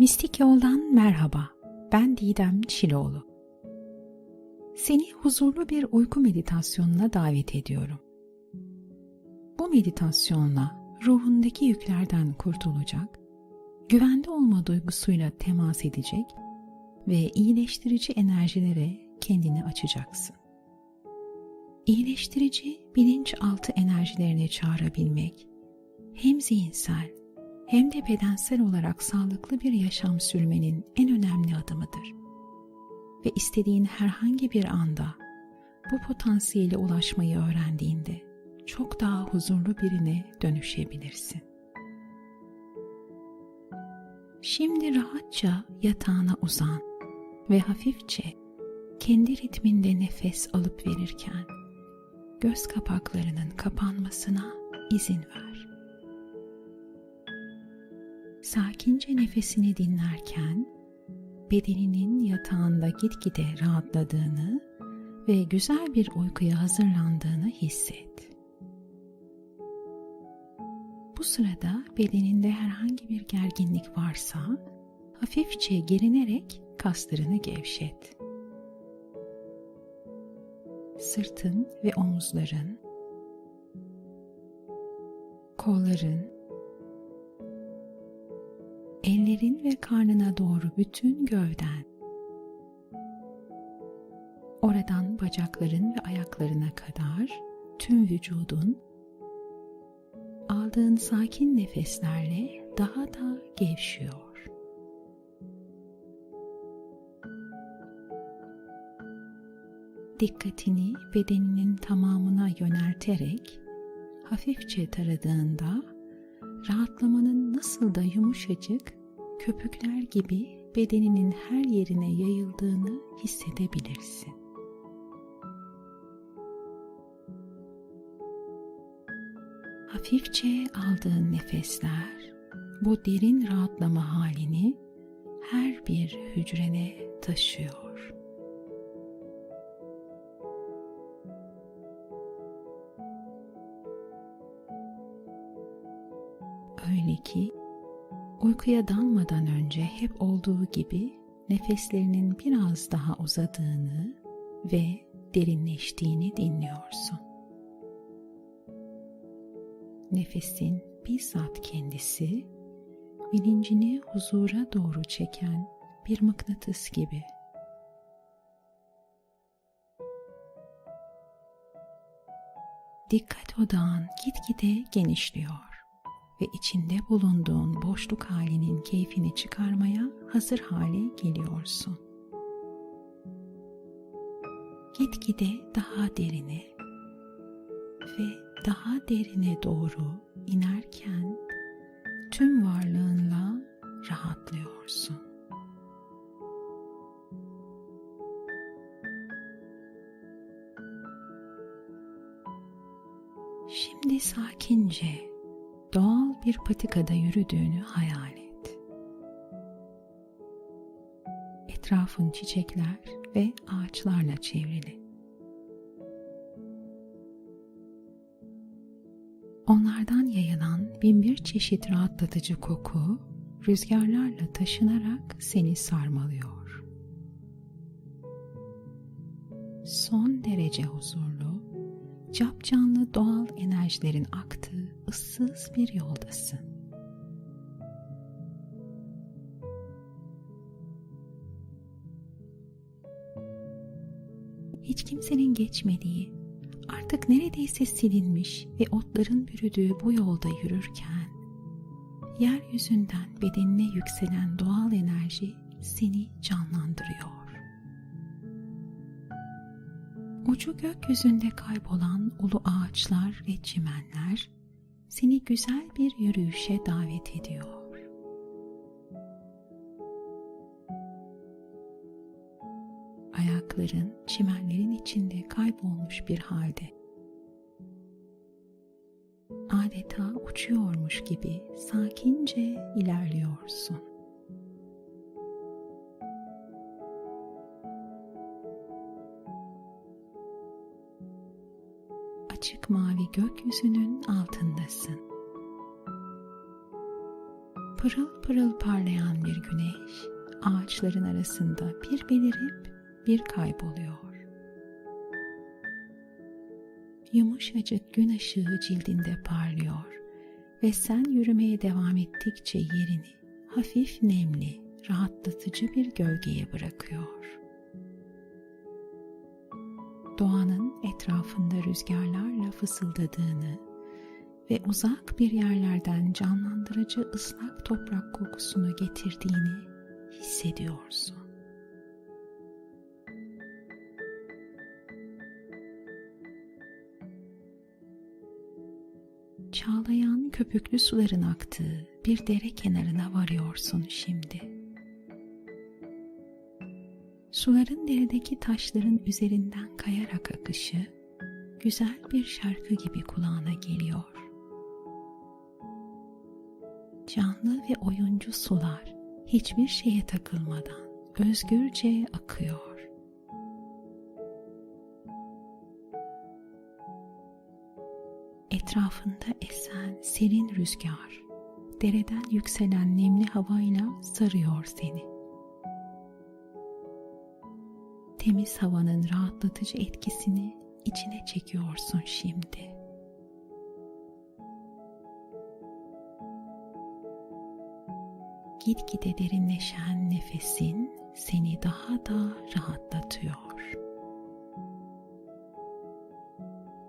Mistik Yoldan merhaba. Ben Didem Çiloğlu. Seni huzurlu bir uyku meditasyonuna davet ediyorum. Bu meditasyonla ruhundaki yüklerden kurtulacak, güvende olma duygusuyla temas edecek ve iyileştirici enerjilere kendini açacaksın. İyileştirici bilinçaltı enerjilerini çağırabilmek hem zihinsel hem de bedensel olarak sağlıklı bir yaşam sürmenin en önemli adımıdır. Ve istediğin herhangi bir anda bu potansiyele ulaşmayı öğrendiğinde çok daha huzurlu birine dönüşebilirsin. Şimdi rahatça yatağına uzan ve hafifçe kendi ritminde nefes alıp verirken göz kapaklarının kapanmasına izin ver. Sakince nefesini dinlerken bedeninin yatağında gitgide rahatladığını ve güzel bir uykuya hazırlandığını hisset. Bu sırada bedeninde herhangi bir gerginlik varsa hafifçe gerinerek kaslarını gevşet. Sırtın ve omuzların, kolların, ellerin ve karnına doğru bütün gövden, oradan bacakların ve ayaklarına kadar tüm vücudun aldığın sakin nefeslerle daha da gevşiyor. Dikkatini bedeninin tamamına yönelterek hafifçe taradığında rahatlamanın nasıl da yumuşacık köpükler gibi bedeninin her yerine yayıldığını hissedebilirsin. Hafifçe aldığın nefesler bu derin rahatlama halini her bir hücrene taşıyor. Uykuya dalmadan önce hep olduğu gibi nefeslerinin biraz daha uzadığını ve derinleştiğini dinliyorsun. Nefesin bizzat kendisi bilincini huzura doğru çeken bir mıknatıs gibi. Dikkat odağın gitgide genişliyor ve içinde bulunduğun boşluk halinin keyfini çıkarmaya hazır hale geliyorsun. Gitgide daha derine ve daha derine doğru inerken tüm varlığınla rahatlıyorsun. Şimdi sakince bir patikada yürüdüğünü hayal et. Etrafın çiçekler ve ağaçlarla çevrili. Onlardan yayılan binbir çeşit rahatlatıcı koku rüzgarlarla taşınarak seni sarmalıyor. Son derece huzurlu, capcanlı doğal enerjilerin aktığı ıssız bir yoldasın. Hiç kimsenin geçmediği, artık neredeyse silinmiş ve otların bürüdüğü bu yolda yürürken, yeryüzünden bedenine yükselen doğal enerji seni canlandırıyor. Ucu gökyüzünde kaybolan ulu ağaçlar ve çimenler seni güzel bir yürüyüşe davet ediyor. Ayakların çimenlerin içinde kaybolmuş bir halde. Adeta uçuyormuş gibi sakince ilerliyorsun. Mavi gökyüzünün altındasın. Pırıl pırıl parlayan bir güneş ağaçların arasında bir belirip bir kayboluyor. Yumuşacık gün ışığı cildinde parlıyor ve sen yürümeye devam ettikçe yerini hafif nemli, rahatlatıcı bir gölgeye bırakıyor. Doğanın etrafında rüzgarlarla fısıldadığını ve uzak bir yerlerden canlandırıcı ıslak toprak kokusunu getirdiğini hissediyorsun. Çağlayan köpüklü suların aktığı bir dere kenarına varıyorsun şimdi. Suların deredeki taşların üzerinden kayarak akışı güzel bir şarkı gibi kulağına geliyor. Canlı ve oyuncu sular hiçbir şeye takılmadan özgürce akıyor. Etrafında esen serin rüzgar, dereden yükselen nemli havayla sarıyor seni. Temiz havanın rahatlatıcı etkisini içine çekiyorsun şimdi. Gitgide derinleşen nefesin seni daha da rahatlatıyor.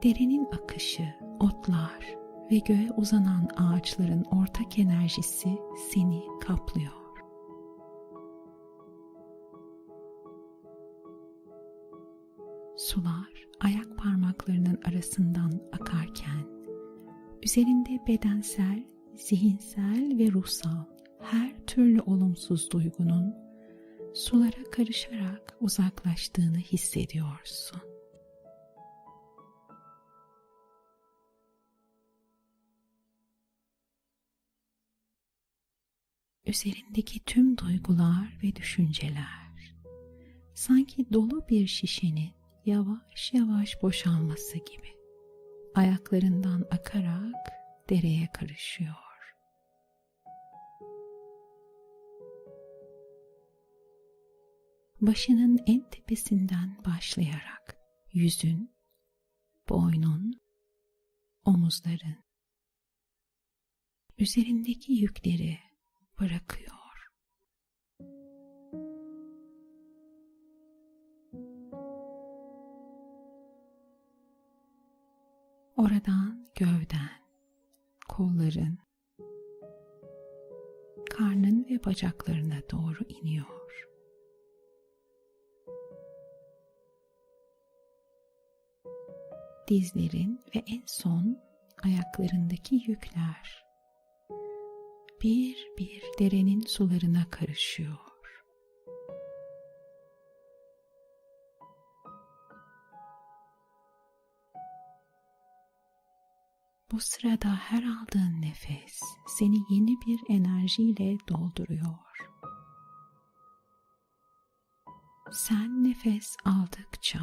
Derenin akışı, otlar ve göğe uzanan ağaçların ortak enerjisi seni kaplıyor. Sular ayak parmaklarının arasından akarken üzerinde bedensel, zihinsel ve ruhsal her türlü olumsuz duygunun sulara karışarak uzaklaştığını hissediyorsun. Üzerindeki tüm duygular ve düşünceler sanki dolu bir şişenin yavaş yavaş boşalması gibi ayaklarından akarak dereye karışıyor. Başının en tepesinden başlayarak yüzün, boynun, omuzların, üzerindeki yükleri bırakıyor. Oradan gövden, kolların, karnın ve bacaklarına doğru iniyor. Dizlerin ve en son ayaklarındaki yükler bir bir derenin sularına karışıyor. Bu sırada her aldığın nefes seni yeni bir enerjiyle dolduruyor. Sen nefes aldıkça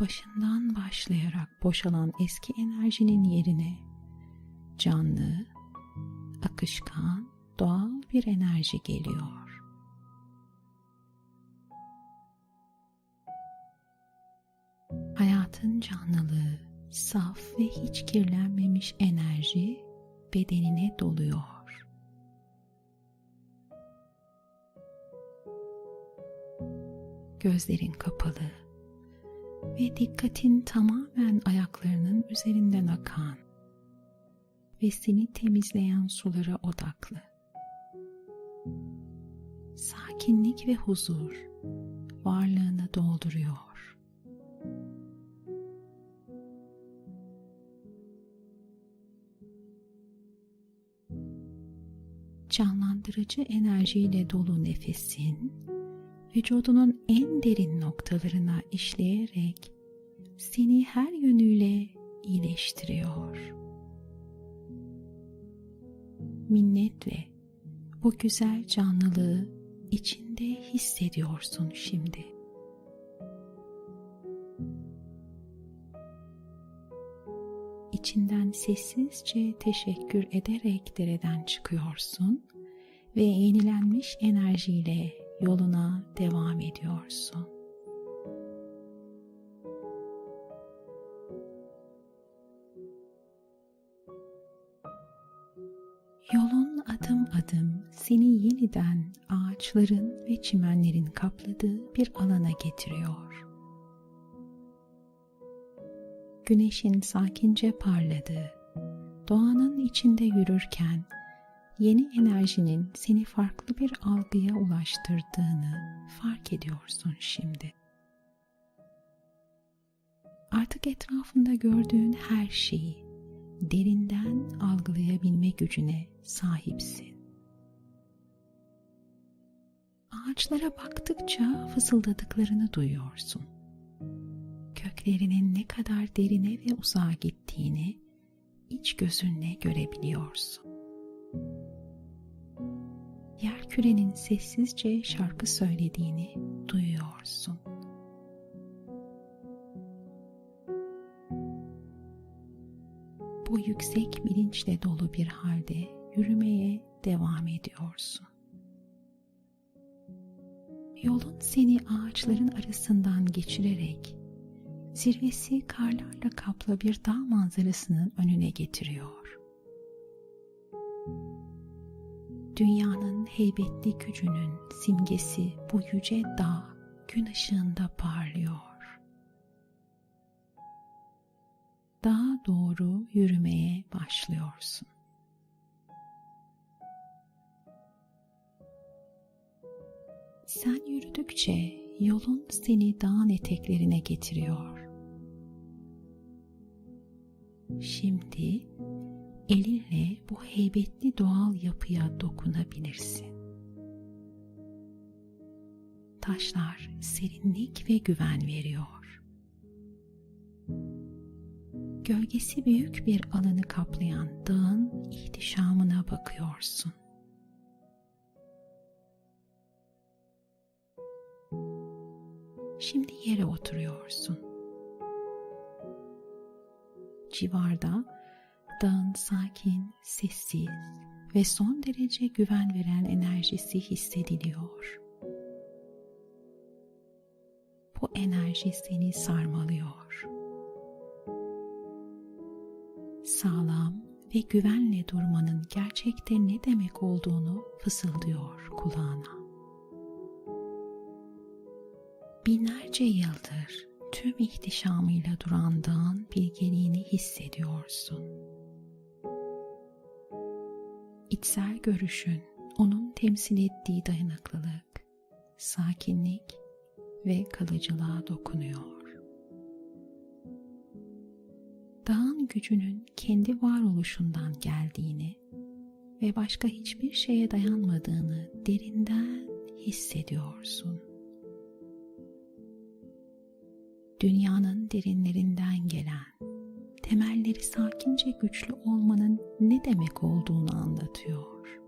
başından başlayarak boşalan eski enerjinin yerine canlı, akışkan, doğal bir enerji geliyor. Hayatın canlılığı, saf ve hiç kirlenmemiş enerji bedenine doluyor. Gözlerin kapalı ve dikkatin tamamen ayaklarının üzerinden akan ve seni temizleyen sulara odaklı. Sakinlik ve huzur varlığını dolduruyor. Canlandırıcı enerjiyle dolu nefesin vücudunun en derin noktalarına işleyerek seni her yönüyle iyileştiriyor minnetle bu güzel canlılığı içinde hissediyorsun şimdi. içinden sessizce teşekkür ederek dereden çıkıyorsun ve yenilenmiş enerjiyle yoluna devam ediyorsun. Yolun adım adım seni yeniden ağaçların ve çimenlerin kapladığı bir alana getiriyor. Güneşin sakince parladığı, doğanın içinde yürürken yeni enerjinin seni farklı bir algıya ulaştırdığını fark ediyorsun şimdi. Artık etrafında gördüğün her şeyi derinden algılayabilme gücüne sahipsin. Ağaçlara baktıkça fısıldadıklarını duyuyorsun. Köklerinin ne kadar derine ve uzağa gittiğini iç gözünle görebiliyorsun. Yer kürenin sessizce şarkı söylediğini duyuyorsun. bu yüksek bilinçle dolu bir halde yürümeye devam ediyorsun. Yolun seni ağaçların arasından geçirerek zirvesi karlarla kaplı bir dağ manzarasının önüne getiriyor. Dünyanın heybetli gücünün simgesi bu yüce dağ gün ışığında parlıyor. Dağa doğru yürümeye başlıyorsun. Sen yürüdükçe yolun seni dağın eteklerine getiriyor. Şimdi elinle bu heybetli doğal yapıya dokunabilirsin. Taşlar serinlik ve güven veriyor. Gölgesi büyük bir alanı kaplayan dağın ihtişamına bakıyorsun. Şimdi yere oturuyorsun. Civarda dağın sakin, sessiz ve son derece güven veren enerjisi hissediliyor. Bu enerji seni sarmalıyor. Sağlam ve güvenle durmanın gerçekte ne demek olduğunu fısıldıyor kulağına. Binlerce yıldır tüm ihtişamıyla duran dağın bilgeliğini hissediyorsun. İçsel görüşün onun temsil ettiği dayanıklılık, sakinlik ve kalıcılığa dokunuyor. Dağın gücünün kendi varoluşundan geldiğini ve başka hiçbir şeye dayanmadığını derinden hissediyorsun. Dünyanın derinlerinden gelen, temelleri sakince güçlü olmanın ne demek olduğunu anlatıyor.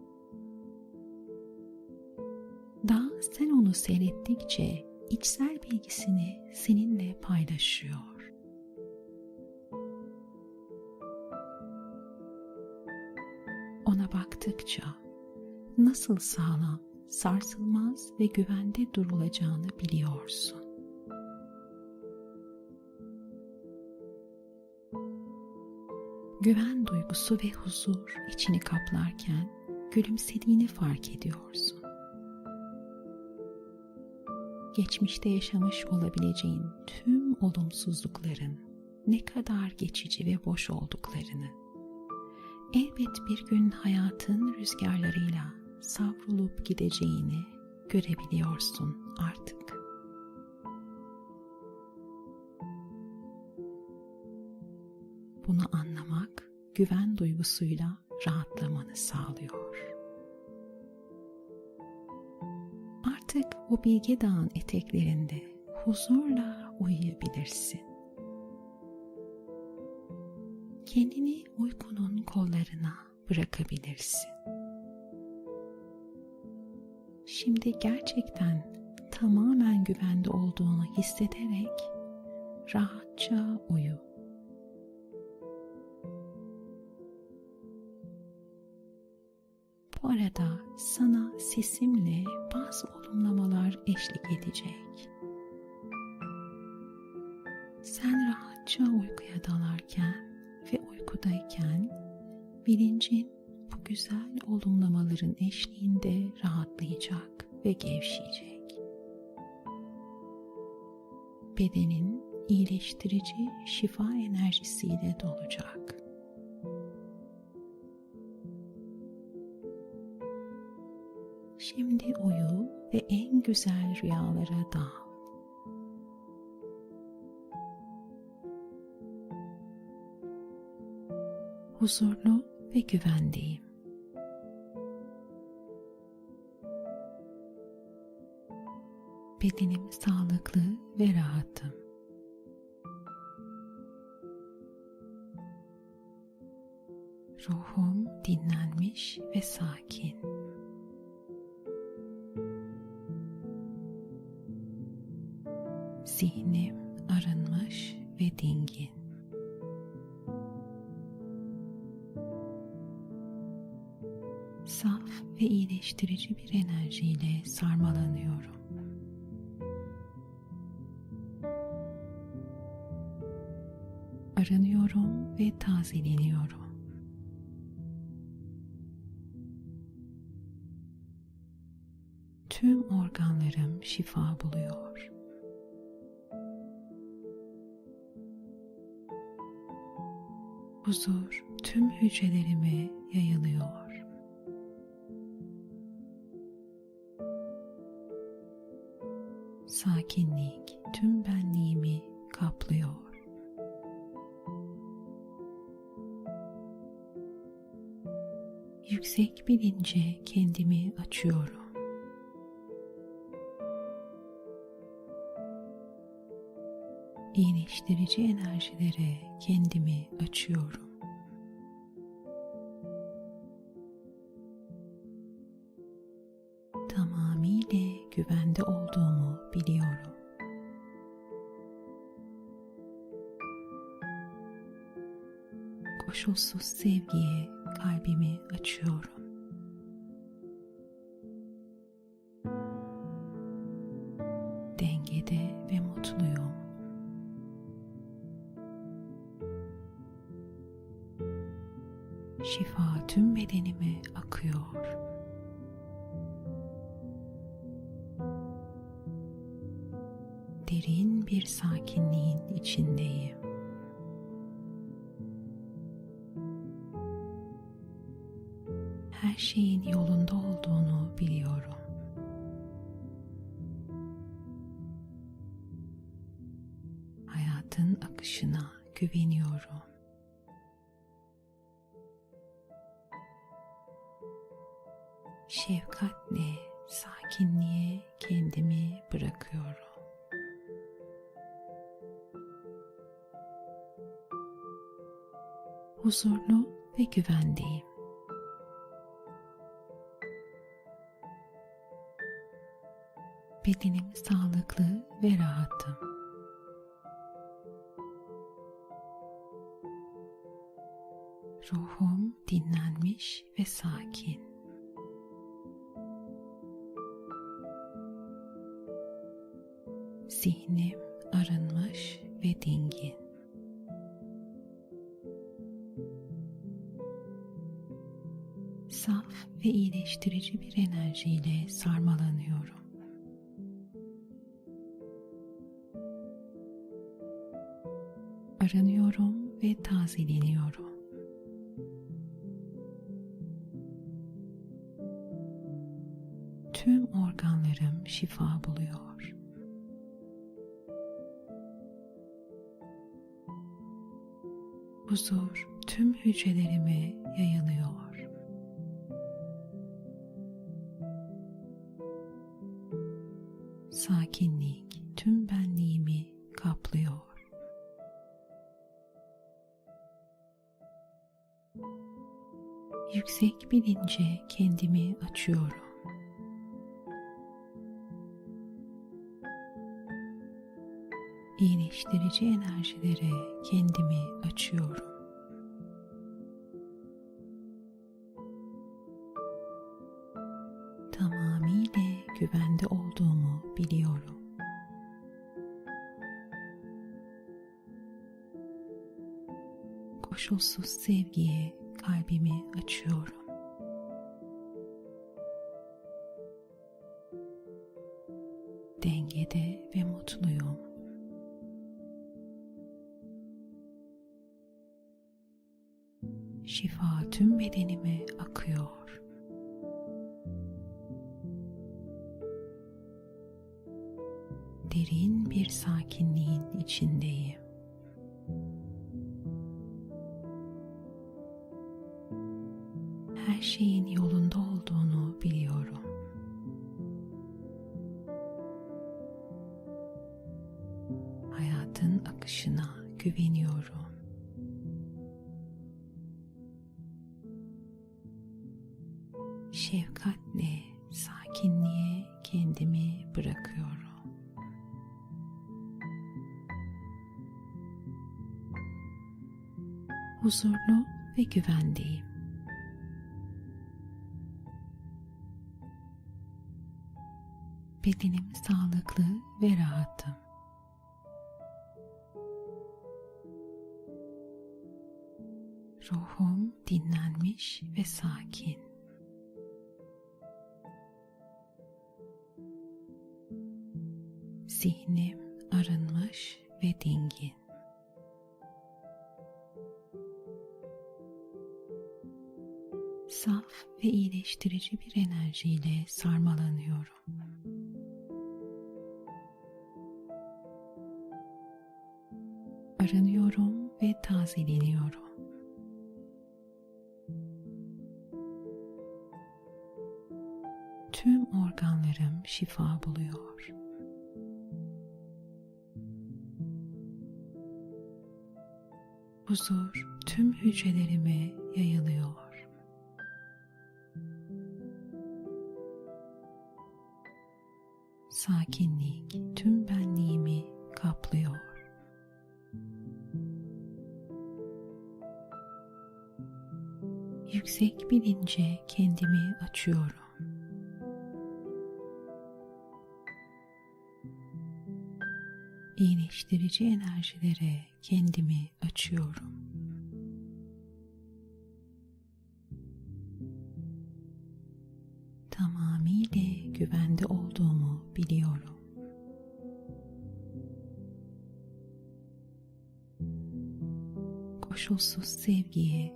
Dağ sen onu seyrettikçe içsel bilgisini seninle paylaşıyor. Ona baktıkça nasıl sağlam, sarsılmaz ve güvende durulacağını biliyorsun. Güven duygusu ve huzur içini kaplarken gülümsediğini fark ediyorsun. Geçmişte yaşamış olabileceğin tüm olumsuzlukların ne kadar geçici ve boş olduklarını, elbet bir gün hayatın rüzgarlarıyla savrulup gideceğini görebiliyorsun artık. Bunu anlamak güven duygusuyla rahatlamanı sağlıyor. Artık o bilge dağın eteklerinde huzurla uyuyabilirsin. Kendini uykunun kollarına bırakabilirsin. Şimdi gerçekten tamamen güvende olduğunu hissederek rahatça uyu. Sana sesimle bazı olumlamalar eşlik edecek. Sen rahatça uykuya dalarken ve uykudayken bilincin bu güzel olumlamaların eşliğinde rahatlayacak ve gevşeyecek. Bedenin iyileştirici şifa enerjisiyle dolacak. Şimdi uyu ve en güzel rüyalara dal. Huzurlu ve güvendeyim. Bedenim sağlıklı ve rahatım. Ruhum dinlenmiş ve sakin. İyileştirici bir enerjiyle sarmalanıyorum. Arınıyorum ve tazeleniyorum. Tüm organlarım şifa buluyor. Huzur tüm hücrelerime yayılıyor. Sakinlik tüm benliğimi kaplıyor. Yüksek bilince kendimi açıyorum. iyileştirici enerjilere kendimi açıyorum. Tamamıyla güvende olduğumu Koşulsuz sevgiye kalbimi açıyorum. Dengede ve mutluyum. Şifa tüm bedenime akıyor. Derin bir sakinliğin içindeyim. Şeyin yolunda olduğunu biliyorum. Hayatın akışına güveniyorum. şefkatle sakinliğe kendimi bırakıyorum. Huzurlu ve güvendeyim. Bedenim sağlıklı ve rahatım. Ruhum dinlenmiş ve sakin. Zihnim arınmış ve dingin. Saf ve iyileştirici bir enerjiyle sarmalanıyorum. Aranıyorum ve tazeleniyorum. Tüm organlarım şifa buluyor. huzur tüm hücrelerime yayılıyor. Yüksek bilince kendimi açıyorum. iyileştirici enerjilere kendimi açıyorum. güvende olduğumu biliyorum. Koşulsuz sevgiye kalbimi açıyorum. Dengede ve mutluyum. Şifa tüm bedenime akıyor. Derin bir sakinliğin içindeyim. Her şeyin yolunda olduğunu biliyorum. Hayatın akışına güveniyorum. şefkatle sakinliğe kendimi bırakıyorum. Huzurlu ve güvendeyim. Dinlenmiş ve sakin. Zihnim arınmış ve dingin. Saf ve iyileştirici bir enerjiyle sarmalanıyorum. Arınıyorum ve tazeleniyorum. Şifa buluyor. huzur tüm hücrelerime yayılıyor. Sakinlik tüm benliğimi kaplıyor. Yüksek bilince kendimi açıyorum. İyileştirici enerjilere kendimi açıyorum. Tamamıyla güvende olduğumu biliyorum. Koşulsuz sevgiye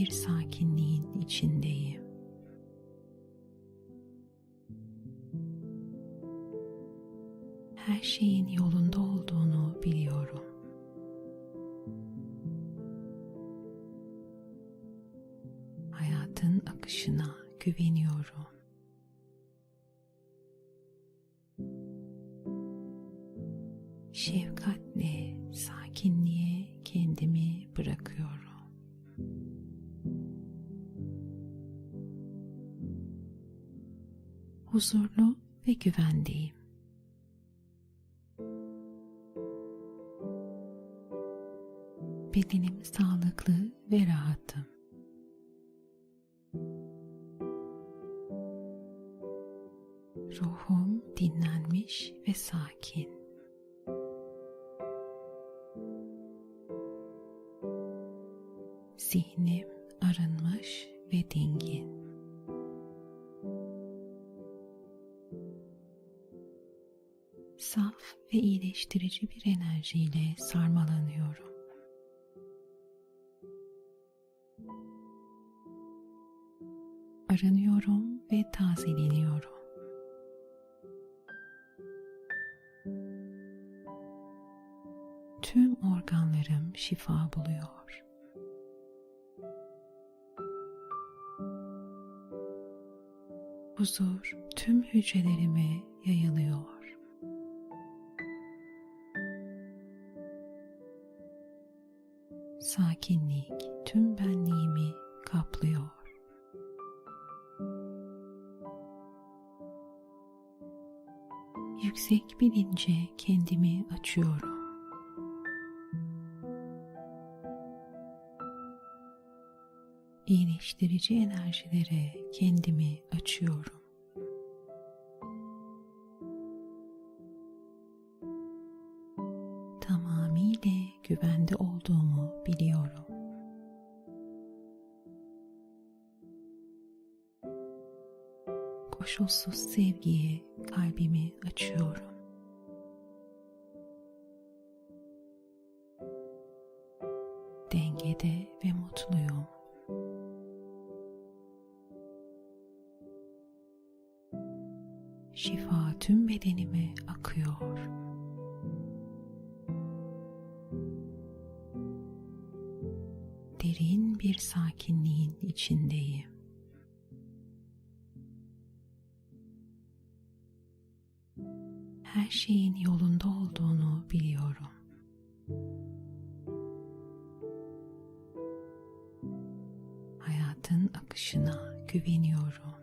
bir sakinliğin içindeyim. Her şeyin yolunda olduğunu biliyorum. Hayatın akışına güveniyorum. Huzurlu ve güvendeyim. Bedenim sağlıklı ve rahatım. Ruhum dinlenmiş ve sakin. Zihnim arınmış ve dingin. İyileştirici bir enerjiyle sarmalanıyorum. Arınıyorum ve tazeleniyorum. Tüm organlarım şifa buluyor. huzur tüm hücrelerime yayılıyor. Bilince kendimi açıyorum. İyileştirici enerjilere kendimi açıyorum. Tamamıyla güvende olduğumu biliyorum. Koşulsuz sevgiye kalbimi açıyorum. Dengede ve mutluyum. Şifa tüm bedenime akıyor. Derin bir sakinliğin içindeyim. Her şeyin yolunda olduğunu biliyorum. Hayatın akışına güveniyorum.